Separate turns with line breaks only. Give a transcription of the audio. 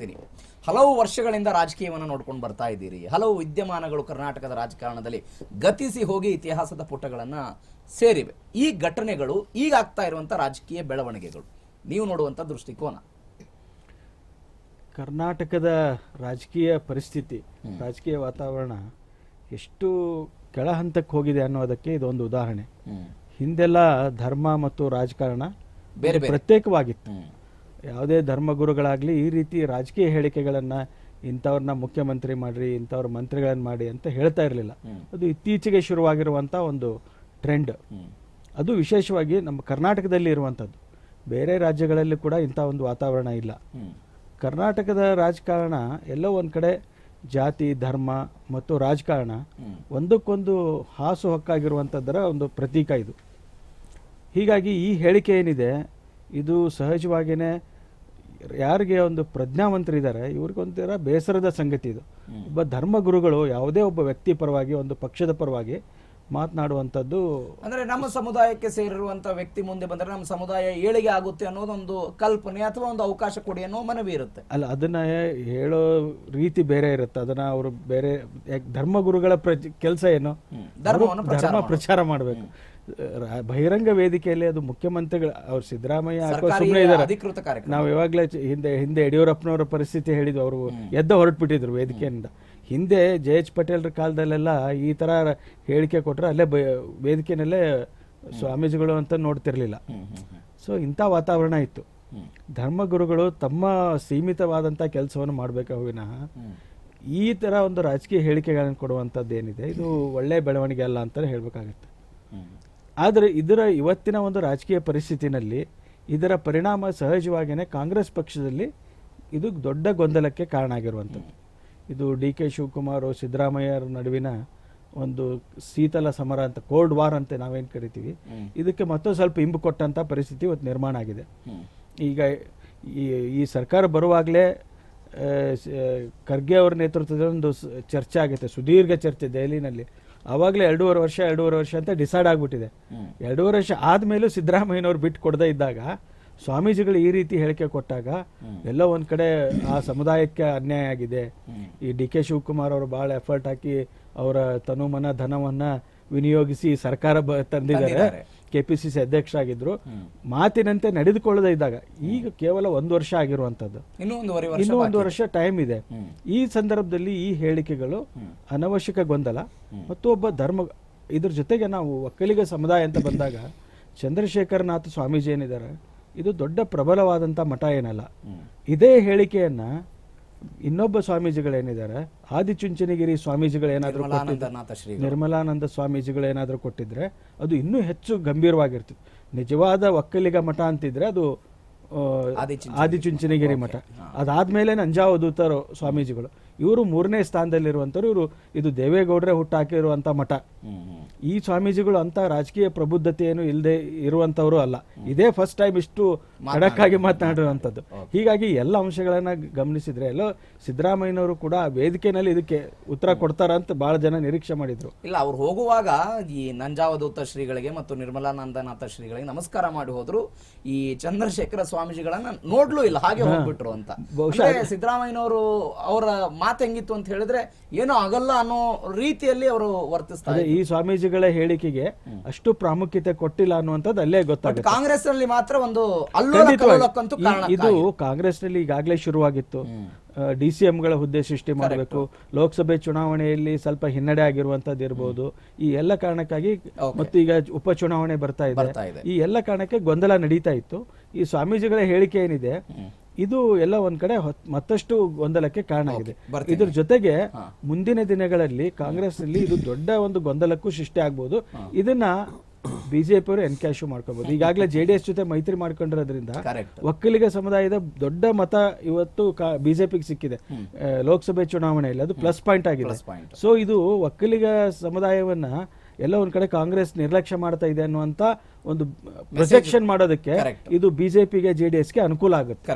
ಬರ್ತೀನಿ ಹಲವು ವರ್ಷಗಳಿಂದ ರಾಜಕೀಯವನ್ನು ನೋಡ್ಕೊಂಡು ಬರ್ತಾ ಇದ್ದೀರಿ. ಹಲವು ವಿದ್ಯಮಾನಗಳು ಕರ್ನಾಟಕದ ರಾಜಕಾರಣದಲ್ಲಿ ಗತಿಸಿ ಹೋಗಿ ಇತಿಹಾಸದ ಪುಟಗಳನ್ನು ಸೇರಿವೆ. ಈ ಘಟನೆಗಳು ಈಗ ಆಗ್ತಾ ಇರುವಂಥ ರಾಜಕೀಯ ಬೆಳವಣಿಗೆಗಳು. ನೀವು ನೋಡುವಂಥ ದೃಷ್ಟಿಕೋನ.
ಕರ್ನಾಟಕದ ರಾಜಕೀಯ ಪರಿಸ್ಥಿತಿ ರಾಜಕೀಯ ವಾತಾವರಣ ಎಷ್ಟು ಕೆಳ ಹಂತಕ್ಕೆ ಹೋಗಿದೆ ಅನ್ನೋದಕ್ಕೆ ಇದೊಂದು ಉದಾಹರಣೆ. ಹಿಂದೆಲ್ಲ ಧರ್ಮ ಮತ್ತು ರಾಜಕಾರಣ
ಬೇರೆ ಬೇರೆ.
ಪ್ರತ್ಯೇಕವಾಗಿತ್ತು. ಯಾವುದೇ ಧರ್ಮಗುರುಗಳಾಗಲಿ ಈ ರೀತಿ ರಾಜಕೀಯ ಹೇಳಿಕೆಗಳನ್ನು ಇಂಥವ್ರನ್ನ ಮುಖ್ಯಮಂತ್ರಿ ಮಾಡಿರಿ ಇಂಥವ್ರ ಮಂತ್ರಿಗಳನ್ನು ಮಾಡಿ ಅಂತ ಹೇಳ್ತಾ ಇರಲಿಲ್ಲ. ಅದು ಇತ್ತೀಚೆಗೆ ಶುರುವಾಗಿರುವಂಥ ಒಂದು ಟ್ರೆಂಡ್ ಅದು ವಿಶೇಷವಾಗಿ ನಮ್ಮ ಕರ್ನಾಟಕದಲ್ಲಿ ಇರುವಂಥದ್ದು. ಬೇರೆ ರಾಜ್ಯಗಳಲ್ಲಿ ಕೂಡ ಇಂಥ ಒಂದು ವಾತಾವರಣ ಇಲ್ಲ. ಕರ್ನಾಟಕದ ರಾಜಕಾರಣ ಎಲ್ಲೋ ಒಂದು ಕಡೆ ಜಾತಿ ಧರ್ಮ ಮತ್ತು ರಾಜಕಾರಣ ಒಂದಕ್ಕೊಂದು ಹಾಸು ಹೊಕ್ಕಾಗಿರುವಂಥದ್ದರ ಒಂದು ಪ್ರತೀಕ ಇದು. ಹೀಗಾಗಿ ಈ ಹೇಳಿಕೆ ಏನಿದೆ ಇದು ಸಹಜವಾಗಿಯೇ ಯಾರಿಗೆ ಒಂದು ಪ್ರಜ್ಞಾವಂತರಿದ್ದಾರೆ ಇವ್ರಿಗೊಂಥರ ಬೇಸರದ ಸಂಗತಿ ಇದು. ಒಬ್ಬ ಧರ್ಮಗುರುಗಳು ಯಾವುದೇ ಒಬ್ಬ ವ್ಯಕ್ತಿ ಪರವಾಗಿ ಒಂದು ಪಕ್ಷದ ಪರವಾಗಿ ಮಾತನಾಡುವಂಥದ್ದು
ಅಂದ್ರೆ ನಮ್ಮ ಸಮುದಾಯಕ್ಕೆ ಸೇರಿರುವಂಥ ವ್ಯಕ್ತಿ ಮುಂದೆ ಬಂದ್ರೆ ನಮ್ಮ ಸಮುದಾಯ ಏಳಿಗೆ ಆಗುತ್ತೆ ಅನ್ನೋದೊಂದು ಕಲ್ಪನೆ ಅಥವಾ ಒಂದು ಅವಕಾಶ ಕೊಡಿ ಅನ್ನೋ ಮನವಿ ಇರುತ್ತೆ.
ಅಲ್ಲ ಅದನ್ನ ಹೇಳೋ ರೀತಿ ಬೇರೆ ಇರುತ್ತೆ. ಅದನ್ನ ಅವರು ಬೇರೆ ಧರ್ಮಗುರುಗಳ ಧರ್ಮಗುರುಗಳ ಕೆಲಸ ಏನು? ಧರ್ಮ ಪ್ರಚಾರ ಮಾಡಬೇಕು. ಬಹಿರಂಗ ವೇದಿಕೆಯಲ್ಲಿ ಅದು ಮುಖ್ಯಮಂತ್ರಿಗಳು ಅವ್ರು ಸಿದ್ದರಾಮಯ್ಯ ಹಾಕೋ ಸುಮ್ಮನೆ ಇದ್ದಾರೆ. ನಾವು ಯಾವಾಗಲೇ ಹಿಂದೆ ಹಿಂದೆ ಯಡಿಯೂರಪ್ಪನವರ ಪರಿಸ್ಥಿತಿ ಹೇಳಿದ್ವು ಅವರು ಎದ್ದ ಹೊರಟ್ಬಿಟ್ಟಿದ್ರು ವೇದಿಕೆಯಿಂದ. ಹಿಂದೆ ಜೆ ಎಚ್ ಪಟೇಲ್ರ ಕಾಲದಲ್ಲೆಲ್ಲ ಈ ಥರ ಹೇಳಿಕೆ ಕೊಟ್ಟರೆ ಅಲ್ಲೇ ಬ ವೇದಿಕೆನಲ್ಲೇ ಸ್ವಾಮೀಜಿಗಳು ಅಂತ ನೋಡ್ತಿರ್ಲಿಲ್ಲ. ಸೊ ಇಂಥ ವಾತಾವರಣ ಇತ್ತು. ಧರ್ಮಗುರುಗಳು ತಮ್ಮ ಸೀಮಿತವಾದಂಥ ಕೆಲಸವನ್ನು ಮಾಡಬೇಕು ವಿನಃ ಈ ಥರ ಒಂದು ರಾಜಕೀಯ ಹೇಳಿಕೆಗಳನ್ನು ಕೊಡುವಂಥದ್ದು ಏನಿದೆ ಇದು ಒಳ್ಳೆ ಬೆಳವಣಿಗೆ ಅಲ್ಲ ಅಂತಲೇ ಹೇಳಬೇಕಾಗುತ್ತೆ. ಆದರೆ ಇದರ ಇವತ್ತಿನ ಒಂದು ರಾಜಕೀಯ ಪರಿಸ್ಥಿತಿನಲ್ಲಿ ಇದರ ಪರಿಣಾಮ ಸಹಜವಾಗಿಯೇ ಕಾಂಗ್ರೆಸ್ ಪಕ್ಷದಲ್ಲಿ ಇದು ದೊಡ್ಡ ಗೊಂದಲಕ್ಕೆ ಕಾರಣ ಆಗಿರುವಂಥದ್ದು. ಇದು ಡಿ ಕೆ ಶಿವಕುಮಾರ್ ಸಿದ್ದರಾಮಯ್ಯರ ನಡುವಿನ ಒಂದು ಶೀತಲ ಸಮರ ಅಂತ ಕೋಲ್ಡ್ ವಾರ್ ಅಂತ ನಾವೇನು ಕರಿತೀವಿ. ಇದಕ್ಕೆ ಮತ್ತೊಂದು ಸ್ವಲ್ಪ ಇಂಬು ಕೊಟ್ಟಂಥ ಪರಿಸ್ಥಿತಿ ಇವತ್ತು ನಿರ್ಮಾಣ ಆಗಿದೆ. ಈಗ ಈ ಈ ಸರ್ಕಾರ ಬರುವಾಗಲೇ ಖರ್ಗೆ ಅವರ ನೇತೃತ್ವದ ಒಂದು ಚರ್ಚೆ ಆಗುತ್ತೆ ಸುದೀರ್ಘ ಚರ್ಚೆ ದೆಹಲಿನಲ್ಲಿ. ಆವಾಗಲೇ ಎರಡೂವರೆ ವರ್ಷ ಎರಡೂವರೆ ವರ್ಷ ಅಂತ ಡಿಸೈಡ್ ಆಗಿಬಿಟ್ಟಿದೆ. ಎರಡೂವರೆ ವರ್ಷ ಆದಮೇಲೂ ಸಿದ್ದರಾಮಯ್ಯನವ್ರು ಬಿಟ್ಟು ಕೊಡದೆ ಇದ್ದಾಗ ಸ್ವಾಮೀಜಿಗಳು ಈ ರೀತಿ ಹೇಳಿಕೆ ಕೊಟ್ಟಾಗ ಎಲ್ಲೋ ಒಂದು ಕಡೆ ಆ ಸಮುದಾಯಕ್ಕೆ ಅನ್ಯಾಯ ಆಗಿದೆ. ಈ ಡಿ ಕೆ ಶಿವಕುಮಾರ್ ಅವರು ಭಾಳ ಎಫರ್ಟ್ ಹಾಕಿ ಅವರ ತನುಮನ ಧನವನ್ನ ವಿನಿಯೋಗಿಸಿ ಸರ್ಕಾರ ಬ ತಂದಿದ್ದಾರೆ. ಕೆ ಪಿ ಸಿ ಸಿ ಅಧ್ಯಕ್ಷ
ಆಗಿದ್ರು
ಮಾತಿನಂತೆ ನಡೆದುಕೊಳ್ಳದೇ ಇದ್ದಾಗ ಈಗ ಕೇವಲ ಒಂದು ವರ್ಷ ಆಗಿರುವಂತದ್ದು
ಇನ್ನೂ
ಒಂದು ವರ್ಷ ಟೈಮ್ ಇದೆ. ಈ ಸಂದರ್ಭದಲ್ಲಿ ಈ ಹೇಳಿಕೆಗಳು ಅನವಶ್ಯಕ ಗೊಂದಲ. ಮತ್ತು ಒಬ್ಬ ಧರ್ಮ ಇದ್ರ ಜೊತೆಗೆ ನಾವು ಒಕ್ಕಲಿಗ ಸಮುದಾಯ ಅಂತ ಬಂದಾಗ ಚಂದ್ರಶೇಖರನಾಥ ಸ್ವಾಮೀಜಿ ಏನಿದ್ದಾರೆ ಇದು ದೊಡ್ಡ ಪ್ರಬಲವಾದಂಥ ಮಠ ಏನಲ್ಲ. ಇದೇ ಹೇಳಿಕೆಯನ್ನ ಇನ್ನೊಬ್ಬ ಸ್ವಾಮೀಜಿಗಳೇನಿದ್ದಾರೆ? ಆದಿಚುಂಚನಗಿರಿ ಸ್ವಾಮೀಜಿಗಳು
ಏನಾದರೂ ಶ್ರೀ
ನಿರ್ಮಲಾನಂದ ಸ್ವಾಮೀಜಿಗಳು ಏನಾದರೂ ಕೊಟ್ಟಿದ್ರೆ ಅದು ಇನ್ನೂ ಹೆಚ್ಚು ಗಂಭೀರವಾಗಿರ್ತಿತ್ತು ನಿಜವಾದ ಒಕ್ಕಲಿಗ ಮಠ ಅಂತಿದ್ರೆ ಅದು
ಆದಿಚುಂಚನಗಿರಿ.
ಮಠ. ಅದಾದ್ಮೇಲೆ ನಂಜಾವಧೂತರು ಸ್ವಾಮೀಜಿಗಳು. ಇವರು ಮೂರನೇ ಸ್ಥಾನದಲ್ಲಿರುವಂಥವ್ರು ಇವರು ಇದು ದೇವೇಗೌಡರೇ ಹುಟ್ಟಾಕಿರುವಂಥ ಮಠ. ಈ ಸ್ವಾಮೀಜಿಗಳು ಅಂತ ರಾಜಕೀಯ ಪ್ರಬುದ್ಧತೆ ಏನು ಇಲ್ಲದೆ ಇರುವಂತವರು ಅಲ್ಲ. ಇದೇ ಫಸ್ಟ್ ಟೈಮ್ ಇಷ್ಟು ಅಡಕ್ಕಾಗಿ ಮಾತನಾಡಿರುವಂತದ್ದು ಹೀಗಾಗಿ ಎಲ್ಲ ಅಂಶಗಳನ್ನ ಗಮನಿಸಿದ್ರೆ ಎಲ್ಲೋ ಸಿದ್ದರಾಮಯ್ಯನವರು ಕೂಡ ವೇದಿಕೆನಲ್ಲಿ ಇದಕ್ಕೆ ಉತ್ತರ ಕೊಡ್ತಾರ ಅಂತ ಬಹಳ ಜನ ನಿರೀಕ್ಷೆ ಮಾಡಿದ್ರು.
ಇಲ್ಲ ಅವ್ರು ಹೋಗುವಾಗ ಈ ನಂಜಾವಧೂತ ಶ್ರೀಗಳಿಗೆ ಮತ್ತು ನಿರ್ಮಲಾನಂದನಾಥ ಶ್ರೀಗಳಿಗೆ ನಮಸ್ಕಾರ ಮಾಡಿ ಹೋದ್ರು. ಈ ಚಂದ್ರಶೇಖರ ಸ್ವಾಮೀಜಿಗಳನ್ನ ನೋಡ್ಲೂ ಇಲ್ಲ ಹಾಗೆ ಹೋಗ್ಬಿಟ್ರು ಅಂತ. ಬಹುಶಃ ಸಿದ್ದರಾಮಯ್ಯನವರು ಅವರ ಮಾತು ಹೆಂಗಿತ್ತು ಅಂತ ಹೇಳಿದ್ರೆ ಏನೋ ಆಗಲ್ಲ ಅನ್ನೋ ರೀತಿಯಲ್ಲಿ ಅವರು ವರ್ತಿಸ್ತಾರೆ
ಈ ಈ ಸ್ವಾಮೀಜಿಗಳ ಹೇಳಿಕೆಗೆ ಅಷ್ಟು ಪ್ರಾಮುಖ್ಯತೆ ಕೊಟ್ಟಿಲ್ಲ ಅನ್ನುವಂಥದ್ದು ಅಲ್ಲೇ ಗೊತ್ತಾಗುತ್ತೆ.
ಕಾಂಗ್ರೆಸ್ನಲ್ಲಿ ಮಾತ್ರ ಒಂದು
ಇದು ಕಾಂಗ್ರೆಸ್ನಲ್ಲಿ ಈಗಾಗಲೇ ಶುರುವಾಗಿತ್ತು. ಡಿ ಸಿ ಎಂಗಳ ಹುದ್ದೆ ಸೃಷ್ಟಿ ಮಾಡಬೇಕು. ಲೋಕಸಭೆ ಚುನಾವಣೆಯಲ್ಲಿ ಸ್ವಲ್ಪ ಹಿನ್ನಡೆ ಆಗಿರುವಂತದ್ದು ಇರಬಹುದು ಈ ಎಲ್ಲ ಕಾರಣಕ್ಕಾಗಿ ಮತ್ತು ಈಗ ಉಪಚುನಾವಣೆ ಬರ್ತಾ ಇದೆ. ಈ ಎಲ್ಲ ಕಾರಣಕ್ಕೆ ಗೊಂದಲ ನಡೀತಾ ಇತ್ತು. ಈ ಸ್ವಾಮೀಜಿಗಳ ಹೇಳಿಕೆ ಏನಿದೆ? ಇದು ಎಲ್ಲ ಒಂದ್ ಕಡೆ ಮತ್ತಷ್ಟು ಗೊಂದಲಕ್ಕೆ ಕಾರಣ ಆಗಿದೆ. ಇದ್ರ ಜೊತೆಗೆ ಮುಂದಿನ ದಿನಗಳಲ್ಲಿ ಕಾಂಗ್ರೆಸ್ ಅಲ್ಲಿ ಇದು ದೊಡ್ಡ ಒಂದು ಗೊಂದಲಕ್ಕೂ ಸೃಷ್ಟಿ ಆಗ್ಬೋದು. ಇದನ್ನ ಬಿಜೆಪಿ ಅವರು ಎನ್ಕ್ಯಾಶು ಮಾಡ್ಕೋಬಹುದು ಈಗಾಗಲೇ ಜೆಡಿಎಸ್ ಜೊತೆ ಮೈತ್ರಿ ಮಾಡ್ಕೊಂಡಿರೋದ್ರಿಂದ ಒಕ್ಕಲಿಗ ಸಮುದಾಯದ ದೊಡ್ಡ ಮತ ಇವತ್ತು ಬಿಜೆಪಿಗೆ ಸಿಕ್ಕಿದೆ. ಲೋಕಸಭೆ ಚುನಾವಣೆಯಲ್ಲಿ ಅದು ಪ್ಲಸ್ ಪಾಯಿಂಟ್ ಆಗಿದೆ. ಸೊ ಇದು ಒಕ್ಕಲಿಗ ಸಮುದಾಯವನ್ನ ಎಲ್ಲ ಒಂದ್ ಕಡೆ ಕಾಂಗ್ರೆಸ್ ನಿರ್ಲಕ್ಷ್ಯ ಮಾಡ್ತಾ ಇದೆ ಅನ್ನುವಂತ ಒಂದು ಪ್ರೊಜೆಕ್ಷನ್ ಮಾಡೋದಕ್ಕೆ ಇದು ಬಿಜೆಪಿಗೆ ಜೆ ಡಿ ಎಸ್ಗೆ ಅನುಕೂಲ ಆಗುತ್ತೆ.